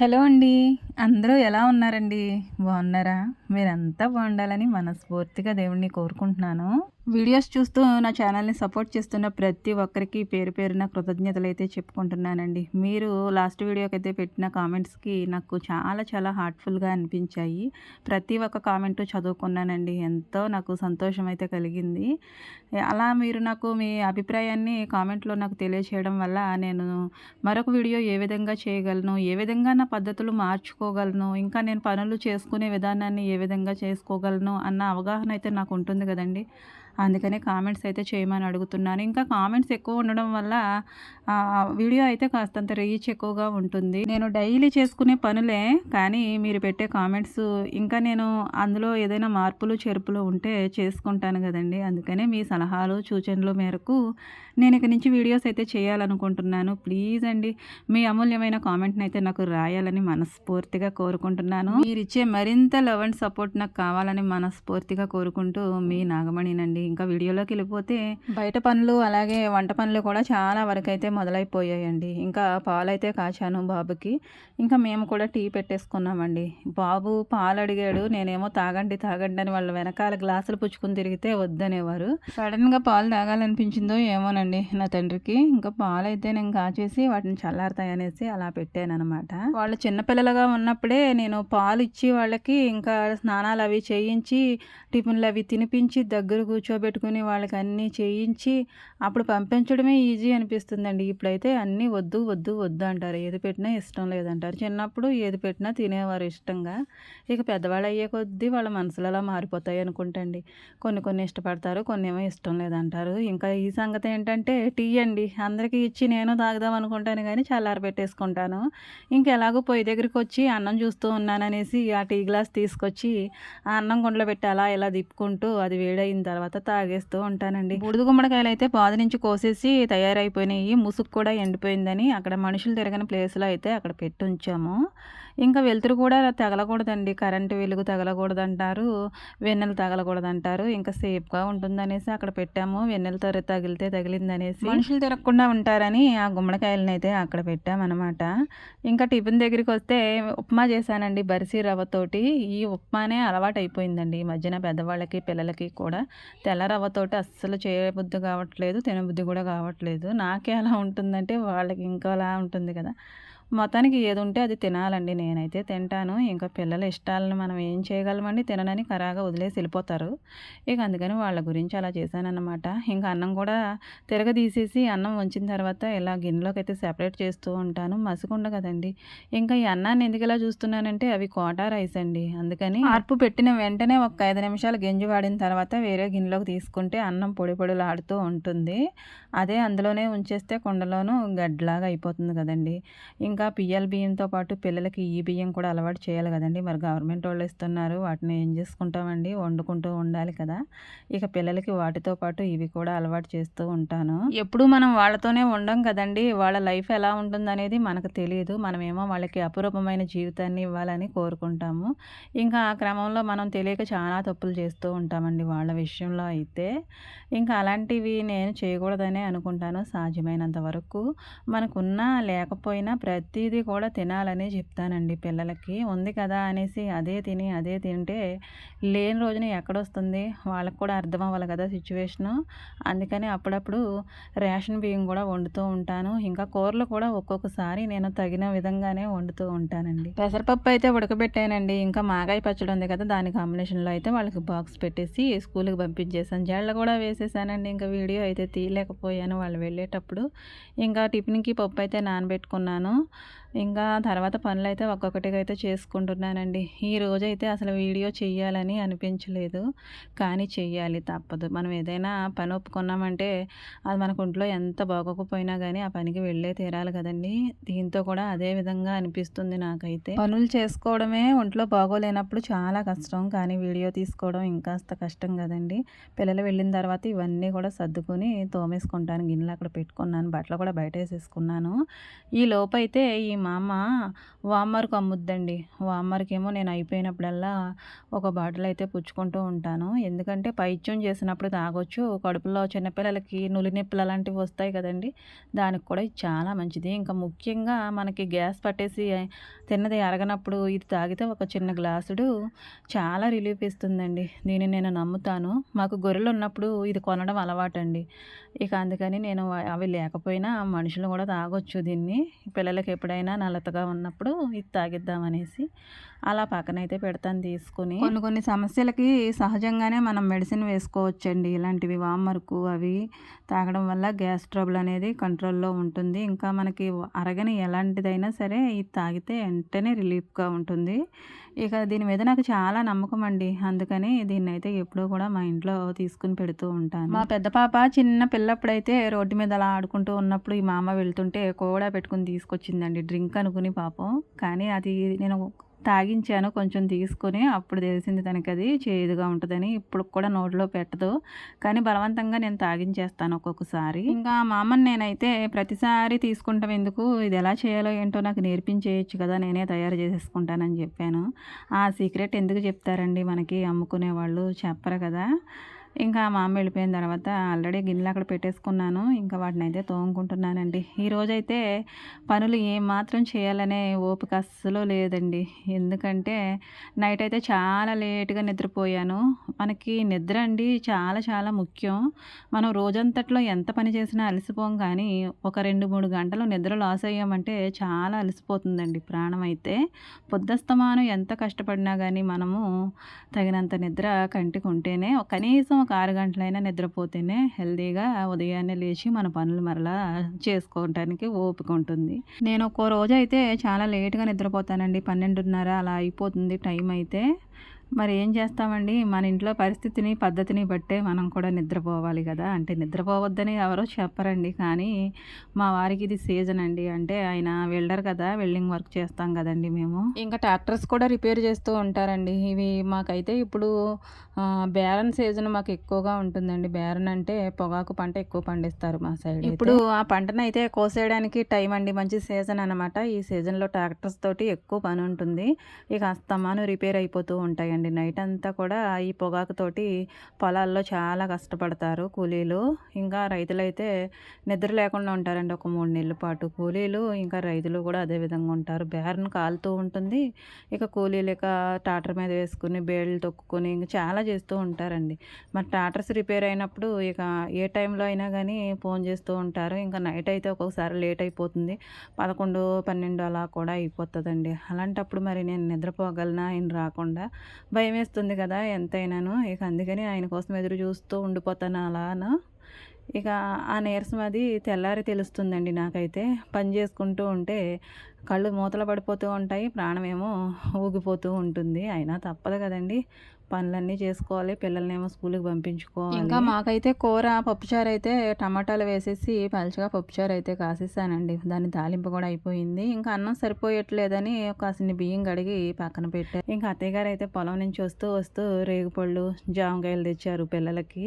Hello అండి. అందరూ ఎలా ఉన్నారండి? బాగున్నారా? మీరంతా బాగుండాలని మనస్ఫూర్తిగా దేవుణ్ణి కోరుకుంటున్నాను. వీడియోస్ చూస్తూ నా ఛానల్ని సపోర్ట్ చేస్తున్న ప్రతి ఒక్కరికి పేరు పేరున కృతజ్ఞతలు అయితే చెప్పుకుంటున్నానండి. మీరు లాస్ట్ వీడియోకి అయితే పెట్టిన కామెంట్స్కి నాకు చాలా చాలా హార్ట్ఫుల్గా అనిపించాయి. ప్రతి ఒక్క కామెంటు చదువుకున్నానండి. ఎంతో నాకు సంతోషం అయితే కలిగింది. అలా మీరు నాకు మీ అభిప్రాయాన్ని కామెంట్లో నాకు తెలియచేయడం వల్ల నేను మరొక వీడియో ఏ విధంగా చేయగలను ఏ విధంగా నా పద్ధతులు మార్చుకోగలను ఇంకా నేను పనులు తీసుకునే విధానాన్ని ఏ విధంగా చేసుకోగలను అన్న అవగాహన అయితే నాకు ఉంటుంది కదండి. అందుకనే కామెంట్స్ అయితే చేయమని అడుగుతున్నాను. ఇంకా కామెంట్స్ ఎక్కువ ఉండడం వల్ల వీడియో అయితే కాస్తంత రీచ్ ఎక్కువగా ఉంటుంది. నేను డైలీ చేసుకునే పనులే కానీ మీరు పెట్టే కామెంట్స్ ఇంకా నేను అందులో ఏదైనా మార్పులు చెరుపులు ఉంటే చేసుకుంటాను కదండి. అందుకనే మీ సలహాలు సూచనలు మేరకు నేను ఇక నుంచి వీడియోస్ అయితే చేయాలనుకుంటున్నాను. ప్లీజ్ అండి మీ అమూల్యమైన కామెంట్ని అయితే నాకు రాయాలని మనస్ఫూర్తిగా కోరుకుంటున్నాను. మీరు ఇచ్చే మరింత లవ్ అండ్ సపోర్ట్ నాకు కావాలని మనస్ఫూర్తిగా కోరుకుంటూ మీ నాగమణినండి. ఇంకా వీడియోలోకి వెళ్ళిపోతే బయట పనులు అలాగే వంట పనులు కూడా చాలా వరకు అయితే మొదలైపోయాయండి. ఇంకా పాలు అయితే కాచాను బాబుకి. ఇంకా మేము కూడా టీ పెట్టేసుకున్నామండి. బాబు పాలు అడిగాడు నేనేమో తాగండి తాగండి అని వాళ్ళ వెనకాల గ్లాసులు పుచ్చుకుని తిరిగితే వద్దనేవారు. సడన్గా పాలు తాగాలనిపించిందో ఏమోనండి. నా తండ్రికి. ఇంకా పాలు అయితే నేను కాచేసి వాటిని చల్లారుతాయి అనేసి అలా పెట్టాను అనమాట వాళ్ళు చిన్నపిల్లలుగా ఉన్నప్పుడే నేను పాలు ఇచ్చి వాళ్ళకి ఇంకా స్నానాలు అవి చేయించి టిఫిన్లు అవి తినిపించి దగ్గర కూర్చోబెట్టుకుని వాళ్ళకి అన్నీ చేయించి అప్పుడు పంపించడమే ఈజీ అనిపిస్తుందండి. ఇప్పుడైతే అన్నీ వద్దు వద్దు వద్దు అంటారు. ఏది పెట్టినా ఇష్టం లేదంటారు. చిన్నప్పుడు ఏది పెట్టినా తినేవారు ఇష్టంగా. ఇక పెద్దవాళ్ళు అయ్యే కొద్దీ వాళ్ళ మనసులు అలా మారిపోతాయి అనుకుంటండి. కొన్ని కొన్ని ఇష్టపడతారు కొన్ని ఏమో ఇష్టం లేదంటారు. ఇంకా ఈ సంగతి ఏంటంటే టీ అండి. అందరికీ ఇచ్చి నేను తాగుదాం అనుకుంటాను కానీ చల్లారి పెట్టేసుకుంటాను. ఇంకెలాగో పొయ్యి దగ్గరికి వచ్చి అన్నం చూస్తూ ఉన్నాననేసి ఆ టీ గ్లాస్ తీసుకొచ్చి ఆ అన్నం గుండెలో పెట్టి అలా ఇలా తిప్పుకుంటూ అది వేడైన తర్వాత తాగేస్తూ ఉంటానండి. బుడిద గుమ్మడికాయలు అయితే పాద నుంచి కోసేసి తయారైపోయినాయి. ముసుగు కూడా ఎండిపోయిందని అక్కడ మనుషులు తిరగని ప్లేస్లో అయితే అక్కడ పెట్టి ఉంచాము. ఇంకా వెలుతురు కూడా తగలకూడదండి. కరెంటు వెలుగు తగలకూడదు అంటారు వెన్నెలు తగలకూడదు అంటారు ఇంకా సేఫ్గా ఉంటుందనేసి అక్కడ పెట్టాము. వెన్నెల తర తగిలితే తగిలిందనేసి మనుషులు తిరగకుండా ఉంటారని ఆ గుమ్మడికాయలని అయితే అక్కడ పెట్టామన్నమాట. ఇంకా టిఫిన్ దగ్గరికి వస్తే ఉప్మా చేశానండి. బరిసి రవ్వతోటి. ఈ ఉప్మానే అలవాటు అయిపోయిందండి ఈ మధ్యన పెద్దవాళ్ళకి పిల్లలకి కూడా. తెల్ల రవ్వతోటి అస్సలు చేయబుద్ధి కావట్లేదు తినబుద్ధి కూడా కావట్లేదు. నాకే అలా ఉంటుందంటే వాళ్ళకి ఇంకా అలా ఉంటుంది కదా. మొత్తానికి ఏది ఉంటే అది తినాలండి. నేనైతే తింటాను. ఇంకా పిల్లల ఇష్టాలను మనం ఏం చేయగలమండి? తిననని కరాగా వదిలేసి వెళ్ళిపోతారు. ఇక అందుకని వాళ్ళ గురించి అలా చేశానన్నమాట. ఇంకా అన్నం కూడా తిరగదీసేసి అన్నం వంచిన తర్వాత ఇలా గిన్నెలోకి అయితే సెపరేట్ చేస్తూ ఉంటాను. మసుకుండ కదండి. ఇంకా ఈ అన్నాన్ని ఎందుకు ఇలా చూస్తున్నానంటే అవి కోటా రైస్ అండి. అందుకని అర్పు పెట్టిన వెంటనే ఒక ఐదు నిమిషాలు గింజ వాడిన తర్వాత వేరే గిన్నెలోకి తీసుకుంటే అన్నం పొడి పొడిలాడుతూ ఉంటుంది. అదే అందులోనే ఉంచేస్తే కుండలోనూ గడ్లాగా అయిపోతుంది కదండి. ఇంకా పిఎల్ బియ్యంతో పాటు పిల్లలకి ఈ బియ్యం కూడా అలవాటు చేయాలి కదండి. మరి గవర్నమెంట్ వాళ్ళు ఇస్తున్నారు. వాటిని ఏం చేసుకుంటామండి? వండుకుంటూ ఉండాలి కదా. ఇక పిల్లలకి వాటితో పాటు ఇవి కూడా అలవాటు చేస్తూ ఉంటాను. ఎప్పుడు మనం వాళ్ళతోనే ఉండం కదండి. వాళ్ళ లైఫ్ ఎలా ఉంటుందనేది మనకు తెలియదు. మనమేమో వాళ్ళకి అపురూపమైన జీవితాన్ని ఇవ్వాలని కోరుకుంటాము. ఇంకా ఆ క్రమంలో మనం తెలియక చాలా తప్పులు చేస్తూ ఉంటామండి వాళ్ళ విషయంలో అయితే. ఇంకా అలాంటివి నేను చేయకూడదనే అనుకుంటాను. సాధ్యమైనంత వరకు మనకున్నా లేకపోయినా ప్రతి ప్రతిదీ కూడా తినాలని చెప్తానండి పిల్లలకి. ఉంది కదా అనేసి అదే తిని అదే తింటే లేని రోజున ఎక్కడొస్తుంది? వాళ్ళకి కూడా అర్థం అవ్వాలి కదా సిచ్యువేషను. అందుకని అప్పుడప్పుడు రేషన్ బియ్యం కూడా వండుతూ ఉంటాను. ఇంకా కూరలు కూడా ఒక్కొక్కసారి నేను తగిన విధంగానే వండుతూ ఉంటానండి. పెసరపప్పు అయితే ఉడకబెట్టానండి. ఇంకా మాగాయ పచ్చడి ఉంది కదా దాని కాంబినేషన్లో అయితే వాళ్ళకి బాక్స్ పెట్టేసి స్కూల్కి పంపించేసాను జళ్ళ కూడా వేసేసానండి. ఇంకా వీడియో అయితే తీయలేకపోయాను వాళ్ళు వెళ్ళేటప్పుడు. ఇంకా టిఫిన్కి పప్పు అయితే నానబెట్టుకున్నాను. ఇంకా తర్వాత పనులు అయితే ఒక్కొక్కటిగా అయితే చేసుకుంటున్నానండి. ఈ రోజైతే అసలు వీడియో చెయ్యాలని అనిపించలేదు. కానీ చెయ్యాలి తప్పదు. మనం ఏదైనా పని ఒప్పుకున్నామంటే అది మనకు ఒంట్లో ఎంత బాగోకపోయినా కానీ ఆ పనికి వెళ్ళే తీరాలి కదండి. దీంతో కూడా అదే విధంగా అనిపిస్తుంది నాకైతే. పనులు చేసుకోవడమే ఒంట్లో బాగోలేనప్పుడు చాలా కష్టం. కానీ వీడియో తీసుకోవడం ఇంకాస్త కష్టం కదండి. పిల్లలు వెళ్ళిన తర్వాత ఇవన్నీ కూడా సర్దుకొని తోమేసుకుంటాను. గిన్నెలు అక్కడ పెట్టుకున్నాను. బట్టలు కూడా బయట వేసేసుకున్నాను ఈ లోపైతే ఈ మా అమ్మ అమ్ముద్దండి. వామ్మర్కి ఏమో నేను అయిపోయినప్పుడల్లా ఒక బాటిల్ అయితే పుచ్చుకుంటూ ఉంటాను. ఎందుకంటే పైత్యం చేసినప్పుడు తాగొచ్చు. కడుపులో చిన్నపిల్లలకి నులి నొప్పులు అలాంటివి వస్తాయి కదండి. దానికి కూడా ఇది చాలా మంచిది. ఇంకా ముఖ్యంగా మనకి గ్యాస్ పట్టేసి తిన్నది అరగనప్పుడు ఇది తాగితే ఒక చిన్న గ్లాసుడు చాలా రిలీఫ్ ఇస్తుందండి. దీన్ని నేను నమ్ముతాను. మాకు గొర్రెలు ఉన్నప్పుడు ఇది కొనడం అలవాటండి. ఇక అందుకని నేను అవి లేకపోయినా మనుషులు కూడా తాగొచ్చు దీన్ని. పిల్లలకి ఎప్పుడైనా నలతగా ఉన్నప్పుడు ఇది తాగిద్దామనేసి అలా పక్కనైతే పెడతాను తీసుకుని. కొన్ని కొన్ని సమస్యలకి సహజంగానే మనం మెడిసిన్ వేసుకోవచ్చండి. ఇలాంటివి వామరుకు అవి తాగడం వల్ల గ్యాస్ ట్రబుల్ అనేది కంట్రోల్లో ఉంటుంది. ఇంకా మనకి అరగని ఎలాంటిదైనా సరే ఇది తాగితే వెంటనే రిలీఫ్గా ఉంటుంది. ఇక దీని మీద నాకు చాలా నమ్మకం అండి. అందుకని దీన్ని అయితే ఎప్పుడూ కూడా మా ఇంట్లో తీసుకుని పెడుతూ ఉంటాను. మా పెద్ద పాప చిన్న పిల్లప్పుడైతే రోడ్డు మీద అలా ఆడుకుంటూ ఉన్నప్పుడు ఈ మామ వెళ్తుంటే కూడా పెట్టుకుని తీసుకొచ్చిందండి. డ్రింక్ అనుకుని పాపం. కానీ అది నేను తాగించాను కొంచెం తీసుకొని అప్పుడు తెలిసింది తనకి అది చేదుగా ఉంటుందని. ఇప్పుడు కూడా నోట్లో పెట్టదు. కానీ బలవంతంగా నేను తాగించేస్తాను ఒక్కొక్కసారి. ఇంకా మా అమ్మని నేనైతే ప్రతిసారి తీసుకుంటాం ఎందుకు ఇది ఎలా చేయాలో ఏంటో నాకు నేర్పించేయచ్చు కదా నేనే తయారు చేసేసుకుంటానని చెప్పాను. ఆ సీక్రెట్ ఎందుకు చెప్తారండి మనకి అమ్ముకునే వాళ్ళు చెప్పరు కదా. ఇంకా మా అమ్మ వెళ్ళిపోయిన తర్వాత ఆల్రెడీ గిన్నెలు అక్కడ పెట్టేసుకున్నాను. ఇంకా వాటిని అయితే తోముకుంటున్నానండి ఈరోజైతే పనులు ఏమాత్రం చేయాలనే ఓపిక అస్సలు లేదండి. ఎందుకంటే నైట్ అయితే చాలా లేట్గా నిద్రపోయాను. మనకి నిద్ర అండి చాలా చాలా ముఖ్యం. మనం రోజంతట్లో ఎంత పని చేసినా అలసిపోం కానీ ఒక రెండు మూడు గంటలు నిద్ర లాస్ అయ్యామంటే చాలా అలసిపోతుందండి ప్రాణం అయితే. పొద్దుస్తమానం ఎంత కష్టపడినా కానీ మనము తగినంత నిద్ర కంటికి ఉంటేనే కనీసం ఒక ఆరు గంటలైనా నిద్రపోతేనే హెల్తీగా ఉదయాన్నే లేచి మన పనులు మరలా చేసుకోవటానికి ఓపిక ఉంటుంది. నేను ఒక్కో రోజు అయితే చాలా లేట్గా నిద్రపోతానండి. పన్నెండున్నర అలా అయిపోతుంది టైం అయితే. మరి ఏం చేస్తామండి? మన ఇంట్లో పరిస్థితిని పద్ధతిని బట్టే మనం కూడా నిద్రపోవాలి కదా. అంటే నిద్రపోవద్దని ఎవరో చెప్పరండి. కానీ మా వారికి ఇది సీజన్ అండి. అంటే ఆయన వెల్డర్ కదా వెల్డింగ్ వర్క్ చేస్తాం కదండి మేము. ఇంకా ట్రాక్టర్స్ కూడా రిపేర్ చేస్తూ ఉంటారండి. ఇవి మాకైతే ఇప్పుడు బేరన్ సీజన్ మాకు ఎక్కువగా ఉంటుందండి. బేరన్ అంటే పొగాకు పంట ఎక్కువ పండిస్తారు మా సైడ్ ఇప్పుడు ఆ పంటను అయితే కోసేయడానికి టైం అండి. మంచి సీజన్ అనమాట ఈ సీజన్లో ట్రాక్టర్స్ తోటి ఎక్కువ పని ఉంటుంది. ఇక అస్తమాను రిపేర్ అయిపోతూ ఉంటాయి ఉంటాయండి నైట్ అంతా కూడా ఈ పొగాకుతోటి పొలాల్లో చాలా కష్టపడతారు కూలీలు. ఇంకా రైతులైతే నిద్ర లేకుండా ఉంటారండి ఒక మూడు నెలల పాటు. కూలీలు ఇంకా రైతులు కూడా అదే విధంగా ఉంటారు. బేరను కాలుతూ ఉంటుంది. ఇక కూలీలు ఇక టాటర్ మీద వేసుకుని బేళ్ళు తొక్కుని ఇంకా చాలా చేస్తూ ఉంటారండి. మరి టాటర్స్ రిపేర్ అయినప్పుడు ఇక ఏ టైంలో అయినా కానీ ఫోన్ చేస్తూ ఉంటారు. ఇంకా నైట్ అయితే ఒక్కొక్కసారి లేట్ అయిపోతుంది. పదకొండు పన్నెండు అలా కూడా అయిపోతుందండి. అలాంటప్పుడు మరి నేను నిద్రపోగలనా? ఆయన రాకుండా భయం వేస్తుంది కదా ఎంతైనాను. ఇక అందుకని ఆయన కోసం ఎదురు చూస్తూ ఉండిపోతాను అలానా. ఇక ఆ నీరసం అది తెల్లారి తెలుస్తుందండి నాకైతే. పని చేసుకుంటూ ఉంటే కళ్ళు మూతలు పడిపోతూ ఉంటాయి ప్రాణమేమో ఊగిపోతూ ఉంటుంది. అయినా తప్పదు కదండి. పనులన్నీ చేసుకోవాలి పిల్లల్నేమో స్కూల్కి పంపించుకోవాలి. ఇంకా మాకైతే కూర పప్పుచారు అయితే టమాటాలు వేసేసి పలుచగా పప్పుచారు అయితే కాసేసానండి. దాని తాలింపు కూడా అయిపోయింది. ఇంకా అన్నం సరిపోయట్లేదని కాసిన బియ్యం కడిగి పక్కన పెట్టారు ఇంకా అత్తయ్య గారు అయితే పొలం నుంచి వస్తూ వస్తూ రేగుపళ్ళు జామకాయలు తెచ్చారు పిల్లలకి.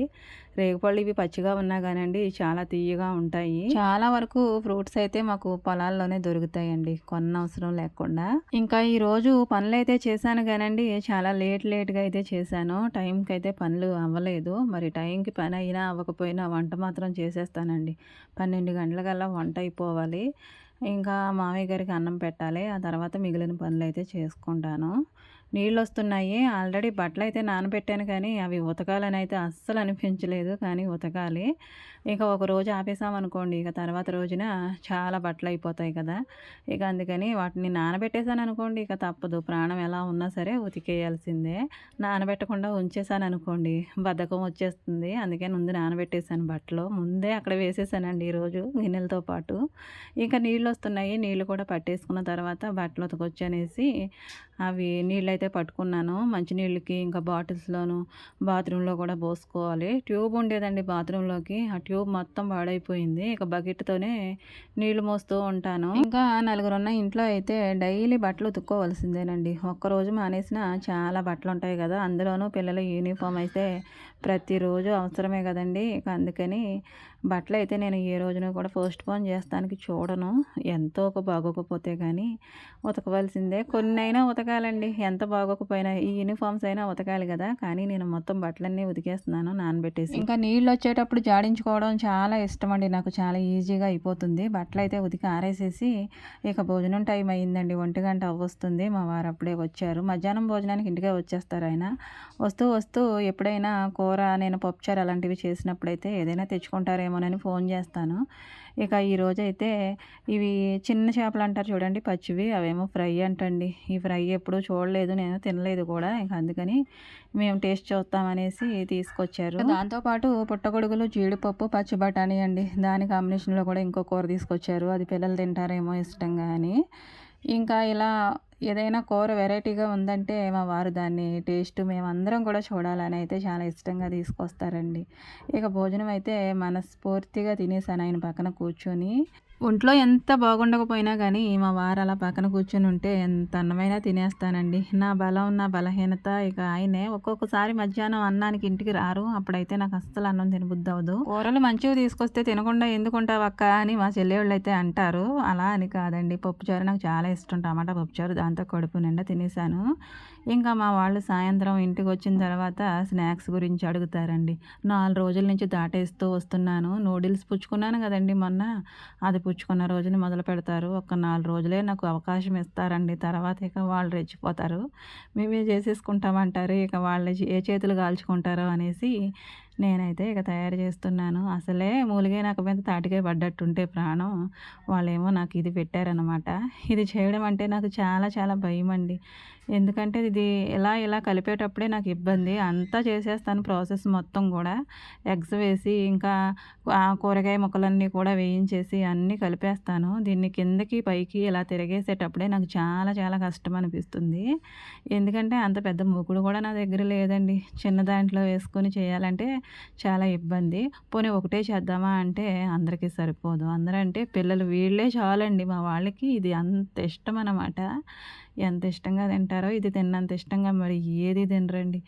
రేగుపళ్ళు ఇవి పచ్చిగా ఉన్నా కానండి చాలా తీయగా ఉంటాయి. చాలా వరకు ఫ్రూట్స్ అయితే మాకు పొలాల్లోనే దొరుకుతాయండి. కొన్న అవసరం లేకుండా. ఇంకా ఈ రోజు పనులు అయితే చేశాను కానండి చాలా లేట్ లేట్గా అయితే చేశాను. టైంకి అయితే పనులు అవ్వలేదు. మరి టైంకి పని అయినా అవ్వకపోయినా వంట మాత్రం చేసేస్తానండి. పన్నెండు గంటలకల్లా వంట అయిపోవాలి. ఇంకా మామయ్య గారికి అన్నం పెట్టాలి. ఆ తర్వాత మిగిలిన పనులు అయితే చేసుకుంటాను. నీళ్ళు వస్తున్నాయి ఆల్రెడీ బట్టలు అయితే నానబెట్టాను కానీ అవి ఉతకాలని అయితే అస్సలు అనిపించలేదు కానీ ఉతకాలి. ఇక ఒక రోజు ఆపేసామనుకోండి ఇక తర్వాత రోజున చాలా బట్టలు అయిపోతాయి కదా. ఇక అందుకని వాటిని నానబెట్టేశాను అనుకోండి. ఇక తప్పదు. ప్రాణం ఎలా ఉన్నా సరే ఉతికేయాల్సిందే. నానబెట్టకుండా ఉంచేసాను అనుకోండి. బద్ధకం వచ్చేస్తుంది. అందుకే ముందు నానబెట్టేశాను బట్టలు. ముందే అక్కడ వేసేసానండి ఈరోజు గిన్నెలతో పాటు. ఇంకా నీళ్ళు వస్తున్నాయి. నీళ్ళు కూడా పట్టేసుకున్న తర్వాత బట్టలు ఉతకొచ్చనేసి అవి నీళ్ళు అయితే పట్టుకున్నాను మంచినీళ్ళకి ఇంకా బాటిల్స్లోను బాత్రూంలో కూడా పోసుకోవాలి. ట్యూబ్ ఉండేదండి బాత్రూంలోకి. ఆ ట్యూబ్ మొత్తం పాడైపోయింది. ఇక బకెట్తోనే నీళ్ళు మోస్తూ ఉంటాను. ఇంకా నలుగురు ఉన్న ఇంట్లో అయితే డైలీ బట్టలు ఉతుక్కోవలసిందేనండి. ఒక్కరోజు మానేసిన చాలా బట్టలు ఉంటాయి కదా అందులోనూ పిల్లల యూనిఫామ్ అయితే ప్రతిరోజు అవసరమే కదండి. ఇక అందుకని బట్టలు అయితే నేను ఏ రోజున కూడా పోస్ట్ పోన్ చేస్తానికి చూడను. ఎంతో ఒక బాగోకపోతే కానీ ఉతకవలసిందే. కొన్ని అయినా ఉతకాలండి. ఎంత బాగోకపోయినా ఈ యూనిఫామ్స్ అయినా ఉతకాలి కదా. కానీ నేను మొత్తం బట్టలన్నీ ఉతికేస్తున్నాను నానబెట్టేసి. ఇంకా నీళ్ళు వచ్చేటప్పుడు జాడించుకోవడం చాలా ఇష్టం అండి నాకు చాలా ఈజీగా అయిపోతుంది. బట్టలు అయితే ఉతికి ఆరేసేసి ఇక భోజనం టైం అయ్యిందండి. ఒంటి గంట అవ్వస్తుంది. మా వారు అప్పుడే వచ్చారు. మధ్యాహ్నం భోజనానికి ఇంటికే వచ్చేస్తారు ఆయన. వస్తూ వస్తూ ఎప్పుడైనా కూర నేను పప్పుచారు అలాంటివి చేసినప్పుడైతే ఏదైనా తెచ్చుకుంటారేమో తెచ్చుకుంటారేమోనని ఫోన్ చేస్తాను. ఇక ఈరోజు అయితే ఇవి చిన్న చేపలు అంటారు చూడండి పచ్చివి అవేమో ఫ్రై అంటండి. ఈ ఫ్రై ఎప్పుడూ చూడలేదు నేను తినలేదు కూడా. ఇంక అందుకని మేము టేస్ట్ చూస్తామనేసి తీసుకొచ్చారు. దాంతోపాటు పుట్టగొడుగులు జీడిపప్పు పచ్చి బఠానీ అండి. దాని కాంబినేషన్లో కూడా ఇంకో కూర తీసుకొచ్చారు. అది పిల్లలు తింటారేమో ఇష్టంగా అని ఇంకా ఇలా ఏదైనా కూర వెరైటీగా ఉందంటే మా వారు దాన్ని టేస్ట్ మేమందరం కూడా చూడాలని అయితే చాలా ఇష్టంగా తీసుకొస్తారండి. ఇక భోజనం అయితే మనస్ఫూర్తిగా తినేసాను ఆయన పక్కన కూర్చొని. ఒంట్లో ఎంత బాగుండకపోయినా కానీ మా వారు అలా పక్కన కూర్చొని ఉంటే ఎంత అన్నమైనా తినేస్తానండి. నా బలం నా బలహీనత ఇక ఆయనే ఒక్కొక్కసారి మధ్యాహ్నం అన్నానికి ఇంటికి రారు. అప్పుడైతే నాకు అస్సలు అన్నం తినబుద్ధి అవ్వదు కూరలు మంచిగా తీసుకొస్తే తినకుండా ఎందుకుంటావు అక్క అని మా చెల్లెళ్ళు అయితే అంటారు. అలా అని కాదండి. పప్పుచారు నాకు చాలా ఇష్టం. టమాటా పప్పుచారు దాంతో కడుపు నిండా తినేసాను ఇంకా మా వాళ్ళు సాయంత్రం ఇంటికి వచ్చిన తర్వాత స్నాక్స్ గురించి అడుగుతారండి. నాలుగు రోజుల నుంచి దాటేస్తూ వస్తున్నాను. నూడిల్స్ పుచ్చుకున్నాను కదండి మొన్న. అది పుచ్చుకున్న రోజుని మొదలు పెడతారు. ఒక నాలుగు రోజులే నాకు అవకాశం ఇస్తారండి. తర్వాత ఇక వాళ్ళు రెచ్చిపోతారు. మేమే చేసేసుకుంటామంటారు. ఇక వాళ్ళు ఏ చేతులు కాల్చుకుంటారో అనేసి నేనైతే ఇక తయారు చేస్తున్నాను. అసలే మూలిగే నాకు మీద తాటికే పడ్డట్టుంటే ప్రాణం. వాళ్ళేమో నాకు ఇది పెట్టారనమాట ఇది చేయడం అంటే నాకు చాలా చాలా భయం అండి ఎందుకంటే ఇది ఇలా ఇలా కలిపేటప్పుడే నాకు ఇబ్బంది. అంతా చేసేస్తాను ప్రాసెస్ మొత్తం కూడా. ఎగ్స్ వేసి ఇంకా కూరగాయ ముక్కలన్నీ కూడా వేయించేసి అన్నీ కలిపేస్తాను. దీన్ని కిందకి పైకి ఇలా తిరిగేసేటప్పుడే నాకు చాలా చాలా కష్టం అనిపిస్తుంది. ఎందుకంటే అంత పెద్ద ముగ్గుడు కూడా నా దగ్గర లేదండి. చిన్న దాంట్లో వేసుకొని చేయాలంటే చాలా ఇబ్బంది. పోనీ ఒకటే చేద్దామా అంటే అందరికీ సరిపోదు. అందరంటే పిల్లలు వీళ్ళే చాలండి మా వాళ్ళకి. ఇది అంత ఇష్టం అన్నమాట ఎంత ఇష్టంగా తింటారో ఇది తిన్నంత ఇష్టంగా మరి ఏది తినరండి?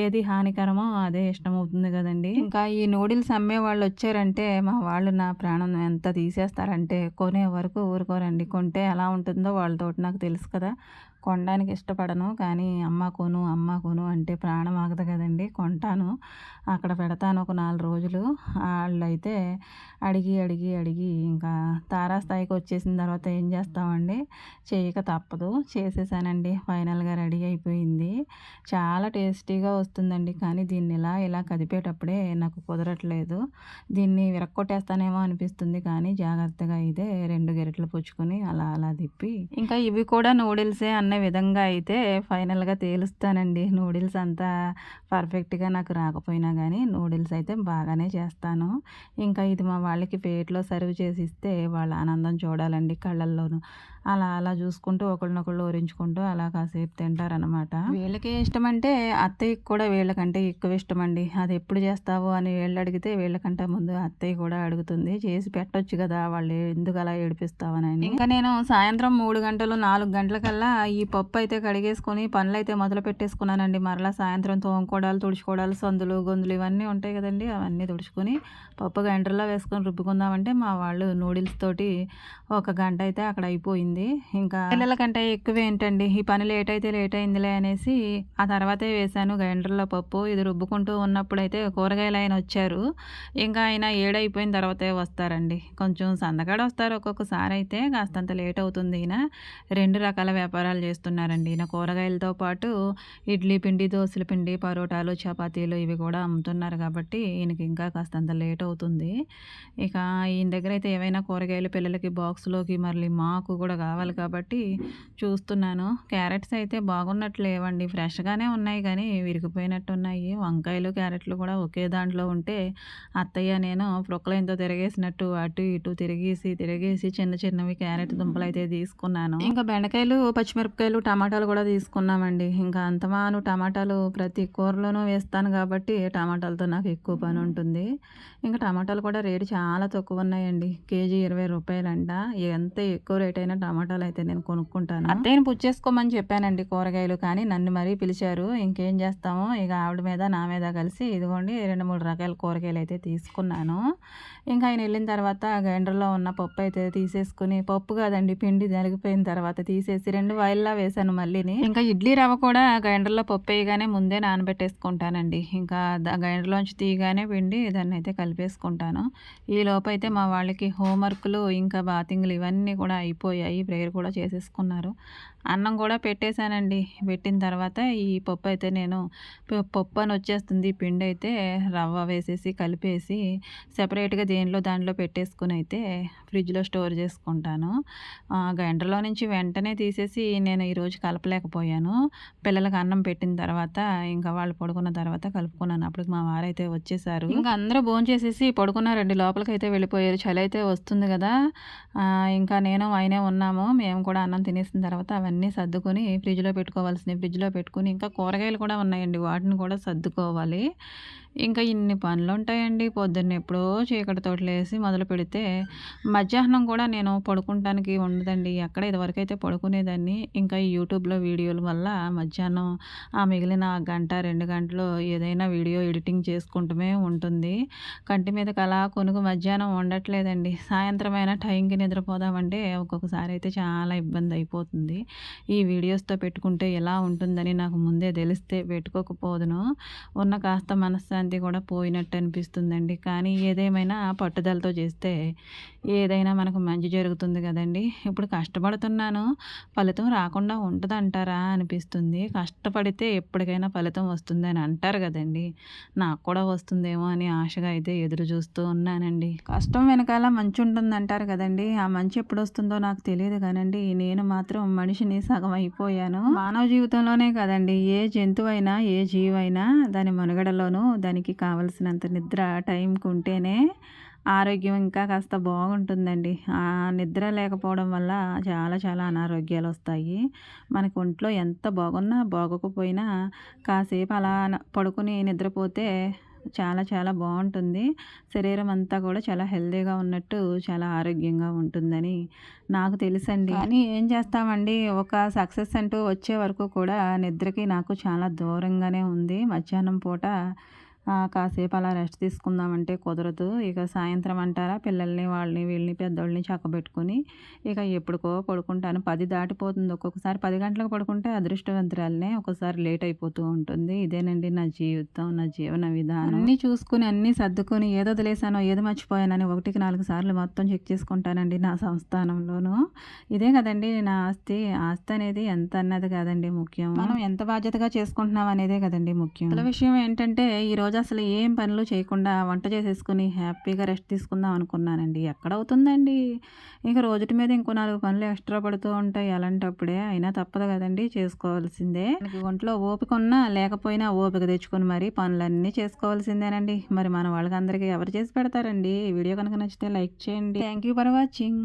ఏది హానికరమో అదే ఇష్టమవుతుంది కదండి. ఇంకా ఈ నూడిల్స్ అమ్మే వాళ్ళు వచ్చారంటే మా వాళ్ళు నా ప్రాణం ఎంత తీసేస్తారంటే కొనే వరకు ఊరుకోరండి. కొంటే ఎలా ఉంటుందో వాళ్ళతో నాకు తెలుసు కదా. కొనడానికి ఇష్టపడను. కానీ అమ్మ కొను అమ్మ కొను అంటే ప్రాణం ఆగదు కదండి. కొంటాను. అక్కడ పెడతాను ఒక నాలుగు రోజులు. వాళ్ళు అయితే అడిగి అడిగి అడిగి ఇంకా తారాస్థాయికి వచ్చేసిన తర్వాత ఏం చేస్తామండి? చేయక తప్పదు. చేసేసానండి. ఫైనల్గా రెడీ అయిపోయింది చాలా టేస్టీగా వస్తుందండి. కానీ దీన్ని ఇలా ఇలా కదిపేటప్పుడే నాకు కుదరట్లేదు. దీన్ని విరక్కొట్టేస్తానేమో అనిపిస్తుంది. కానీ జాగ్రత్తగా అయితే రెండు గెరిట్లు పుచ్చుకొని అలా అలా తిప్పి. ఇంకా ఇవి కూడా నూడిల్సే అన్న విధంగా అయితే ఫైనల్గా తేలుస్తానండి. నూడిల్స్ అంతా పర్ఫెక్ట్గా నాకు రాకపోయినా కానీ నూడిల్స్ అయితే బాగానే చేస్తాను. ఇంకా ఇది మా వాళ్ళకి ప్లేట్లో సర్వ్ చేసి ఇస్తే వాళ్ళ ఆనందం చూడాలండి కళ్ళల్లోనూ. అలా అలా చూసుకుంటూ ఒకళ్ళనొకళ్ళు ఓరించుకుంటూ అలా కాసేపు తింటారనమాట వీళ్ళకి ఇష్టం అంటే అత్తయ్యకి కూడా వీళ్ళకంటే ఎక్కువ ఇష్టం అండి అది ఎప్పుడు చేస్తావు? అని వీళ్ళు అడిగితే వీళ్ళకంటే ముందు అత్తయ్య కూడా అడుగుతుంది. చేసి పెట్టొచ్చు కదా వాళ్ళు ఎందుకు అలా ఏడిపిస్తావని ఇంకా నేను సాయంత్రం మూడు గంటలు నాలుగు గంటలకల్లా ఈ పప్పు అయితే కడిగేసుకొని పనులు అయితే మొదలు పెట్టేసుకున్నానండి. మరలా సాయంత్రం తోముకోవడాలు తుడుచుకోవడాలు సందులు గొంతులు ఇవన్నీ ఉంటాయి కదండి. అవన్నీ తుడుచుకొని పప్పు గంటల్లో వేసుకొని రుబ్బుకుందామంటే మా వాళ్ళు నూడిల్స్ తోటి ఒక గంట అయితే అక్కడ అయిపోయింది. ఇంకా పిల్లల కంటే ఎక్కువ ఏంటండి? ఈ పని లేట్ అయితే లేట్ అయిందిలే అనేసి ఆ తర్వాతే వేశాను గ్రైండర్లో పప్పు. ఇది రుబ్బుకుంటూ ఉన్నప్పుడు అయితే కూరగాయలు ఆయన వచ్చారు. ఇంకా ఆయన ఏడైపోయిన తర్వాతే వస్తారండి. కొంచెం సందకాడ వస్తారు ఒక్కొక్కసారి అయితే కాస్తంత లేట్ అవుతుంది ఈయన. రెండు రకాల వ్యాపారాలు చేస్తున్నారండి. ఈయన కూరగాయలతో పాటు ఇడ్లీ పిండి దోశల పిండి పరోటాలు చపాతీలు ఇవి కూడా అమ్ముతున్నారు కాబట్టి ఈయనకి ఇంకా కాస్తంత లేట్ అవుతుంది. ఇక ఈయన దగ్గర అయితే ఏవైనా కూరగాయలు పిల్లలకి బాక్స్లోకి మళ్ళీ మాకు కూడా కావాలి కాబట్టి చూస్తున్నాను. క్యారెట్స్ అయితే బాగున్నట్లు లేవండి. ఫ్రెష్గానే ఉన్నాయి కానీ విరిగిపోయినట్టు ఉన్నాయి వంకాయలు క్యారెట్లు కూడా ఒకే దాంట్లో ఉంటే అత్తయ్య నేను ప్రొక్లైన్తో తిరిగేసినట్టు అటు ఇటు తిరిగేసి తిరిగేసి చిన్న చిన్నవి క్యారెట్ దుంపలు అయితే తీసుకున్నాను. ఇంకా బెండకాయలు పచ్చిమిరపకాయలు టమాటాలు కూడా తీసుకున్నామండి. ఇంకా అంతమాను టమాటాలు ప్రతి కూరలోనూ వేస్తాను కాబట్టి టమాటాలతో నాకు ఎక్కువ పని ఉంటుంది. ఇంకా టమాటాలు కూడా రేటు చాలా తక్కువ ఉన్నాయండి. కేజీ ఇరవై రూపాయలంట. ఎంత ఎక్కువ రేట్ అయినా టమాటాలు అయితే నేను కొనుక్కుంటాను. అత్తయ్యని పుచ్చేసుకోమని చెప్పానండి కూరగాయలు కానీ నన్ను మరీ పిలిచారు. ఇంకేం చేస్తాము ఇక ఆవిడ మీద నా మీద కలిసి ఇదిగోండి రెండు మూడు రకాల కూరగాయలు అయితే తీసుకున్నాను. ఇంకా ఆయన వెళ్ళిన తర్వాత గ్రైండర్లో ఉన్న పప్పు అయితే తీసేసుకుని పప్పు కాదండి పిండి జరిగిపోయిన తర్వాత తీసేసి రెండు వాయిల్లా వేసాను మళ్ళీని. ఇంకా ఇడ్లీ రవ్వ కూడా గ్రైండర్లో పప్పు వేయగానే ముందే నానబెట్టేసుకుంటానండి. ఇంకా గ్రైండర్లోంచి తీయగానే పిండి దాన్ని అయితే కలిపేసుకుంటాను. ఈ లోపైతే అయితే మా వాళ్ళకి హోంవర్క్లు ఇంకా బాతింగ్లు ఇవన్నీ కూడా అయిపోయాయి. ప్రేయర్ కూడా చేసేసుకున్నారు. అన్నం కూడా పెట్టేశానండి. పెట్టిన తర్వాత ఈ పప్పు అయితే నేను పప్పు అని వచ్చేస్తుంది. పిండి అయితే రవ్వ వేసేసి కలిపేసి సెపరేట్గా దేనిలో దానిలో పెట్టేసుకుని అయితే ఫ్రిడ్జ్లో స్టోర్ చేసుకుంటాను. గంటలో నుంచి వెంటనే తీసేసి నేను ఈరోజు కలపలేకపోయాను. పిల్లలకు అన్నం పెట్టిన తర్వాత ఇంకా వాళ్ళు పడుకున్న తర్వాత కలుపుకున్నాను. అప్పుడు మా వారైతే వచ్చేసారు. ఇంకా అందరూ భోజనం చేసేసి పడుకున్నారండి. లోపలికి అయితే వెళ్ళిపోయారు. చలి అయితే వస్తుంది కదా. ఇంకా నేను ఆయనే తినేస్తున్నాము మేము కూడా అన్నం తినేసిన తర్వాత అవన్నీ సర్దుకొని ఫ్రిడ్జ్లో పెట్టుకోవాల్సినవి. ఫ్రిడ్జ్లో పెట్టుకుని ఇంకా కూరగాయలు కూడా ఉన్నాయండి. వాటిని కూడా సర్దుకోవాలి. ఇంకా ఇన్ని పనులు ఉంటాయండి పొద్దున్న ఎప్పుడో చీకటి తోటలేసి మొదలు పెడితే మధ్యాహ్నం కూడా నేను పడుకుంటానికి ఉండదండి. ఎక్కడ ఇదివరకు అయితే పడుకునేదాన్ని. ఇంకా ఈ యూట్యూబ్లో వీడియోల వల్ల మధ్యాహ్నం ఆ మిగిలిన గంట రెండు గంటలు ఏదైనా వీడియో ఎడిటింగ్ చేసుకుంటూనే ఉంటుంది. కంటి మీద అలా కొనుగు మధ్యాహ్నం ఉండట్లేదండి. సాయంత్రం అయినా టైంకి నిద్రపోదామంటే ఒక్కొక్కసారి అయితే చాలా ఇబ్బంది అయిపోతుంది. ఈ వీడియోస్తో పెట్టుకుంటే ఎలా ఉంటుందని నాకు ముందే తెలిస్తే పెట్టుకోకపోదును. ఉన్న కాస్త మనశ్శాంతి విశ్రాంతి కూడా పోయినట్టు అనిపిస్తుందండి కానీ ఏదేమైనా పట్టుదలతో చేస్తే ఏదైనా మనకు మంచి జరుగుతుంది కదండి. ఇప్పుడు కష్టపడుతున్నాను ఫలితం రాకుండా ఉంటుందంటారా అనిపిస్తుంది. కష్టపడితే ఎప్పటికైనా ఫలితం వస్తుంది అని అంటారు కదండి. నాకు కూడా వస్తుందేమో అని ఆశగా అయితే ఎదురు చూస్తూ ఉన్నానండి. కష్టం వెనకాల మంచి ఉంటుంది అంటారు కదండి. ఆ మంచి ఎప్పుడు వస్తుందో నాకు తెలియదు కానండి. నేను మాత్రం మనిషిని సగం అయిపోయాను. మానవ జీవితంలోనే కదండి. ఏ జంతువైనా ఏ జీవైనా దాని మనుగడలోనూ దానికి కావలసినంత నిద్ర టైంకి ఉంటేనే ఆరోగ్యం ఇంకా కాస్త బాగుంటుందండి. ఆ నిద్ర లేకపోవడం వల్ల చాలా చాలా అనారోగ్యాలు వస్తాయి మనకు ఒంట్లో ఎంత బాగున్నా బాగోకపోయినా కాసేపు అలా పడుకుని నిద్రపోతే చాలా చాలా బాగుంటుంది. శరీరం అంతా కూడా చాలా హెల్దీగా ఉన్నట్టు చాలా ఆరోగ్యంగా ఉంటుందని నాకు తెలుసండి. కానీ ఏం చేస్తామండి? ఒక సక్సెస్ అంటూ వచ్చే వరకు కూడా నిద్రకి నాకు చాలా దూరంగానే ఉంది. మధ్యాహ్నం పూట కాసేపు అలా రెస్ట్ తీసుకుందామంటే కుదరదు. ఇక సాయంత్రం అంటారా పిల్లల్ని వాళ్ళని వీళ్ళని పెద్దోళ్ళని చక్కబెట్టుకుని ఇక ఎప్పుడుకో పడుకుంటాను. పది దాటిపోతుంది. ఒక్కొక్కసారి పది గంటలకు పడుకుంటే అదృష్టవంతురాలనే ఒక్కోసారి లేట్ అయిపోతూ ఉంటుంది. ఇదేనండి నా జీవితం నా జీవన విధానం. అన్నీ చూసుకుని అన్నీ సర్దుకొని ఏదో వదిలేసానో ఏదో మర్చిపోయానని ఒకటికి నాలుగు సార్లు మొత్తం చెక్ చేసుకుంటానండి నా సంస్థానంలోనూ. ఇదే కదండి నా ఆస్తి. ఆస్తి అనేది ఎంత అన్నది కాదండి ముఖ్యం. మనం ఎంత బాధ్యతగా చేసుకుంటున్నాం అనేదే కదండి ముఖ్యం. విషయం ఏంటంటే ఈరోజు అసలు ఏం పనులు చేయకుండా వంట చేసేసుకుని హ్యాపీగా రెస్ట్ తీసుకుందాం అనుకున్నానండి. ఎక్కడ అవుతుందండి ఇంకా రోజుటి మీద ఇంకో నాలుగు పనులు ఎక్స్ట్రా పడుతూ ఉంటాయి. అలాంటప్పుడే అయినా తప్పదు కదండి చేసుకోవాల్సిందే. మనకి ఒంట్లో ఓపిక ఉన్నా లేకపోయినా ఓపిక తెచ్చుకొని మరి పనులన్నీ చేసుకోవాల్సిందేనండి. మరి మన వాళ్ళకి అందరికీ ఎవరు చేసి పెడతారండి? వీడియో కనుక నచ్చితే లైక్ చేయండి. Thank you for watching.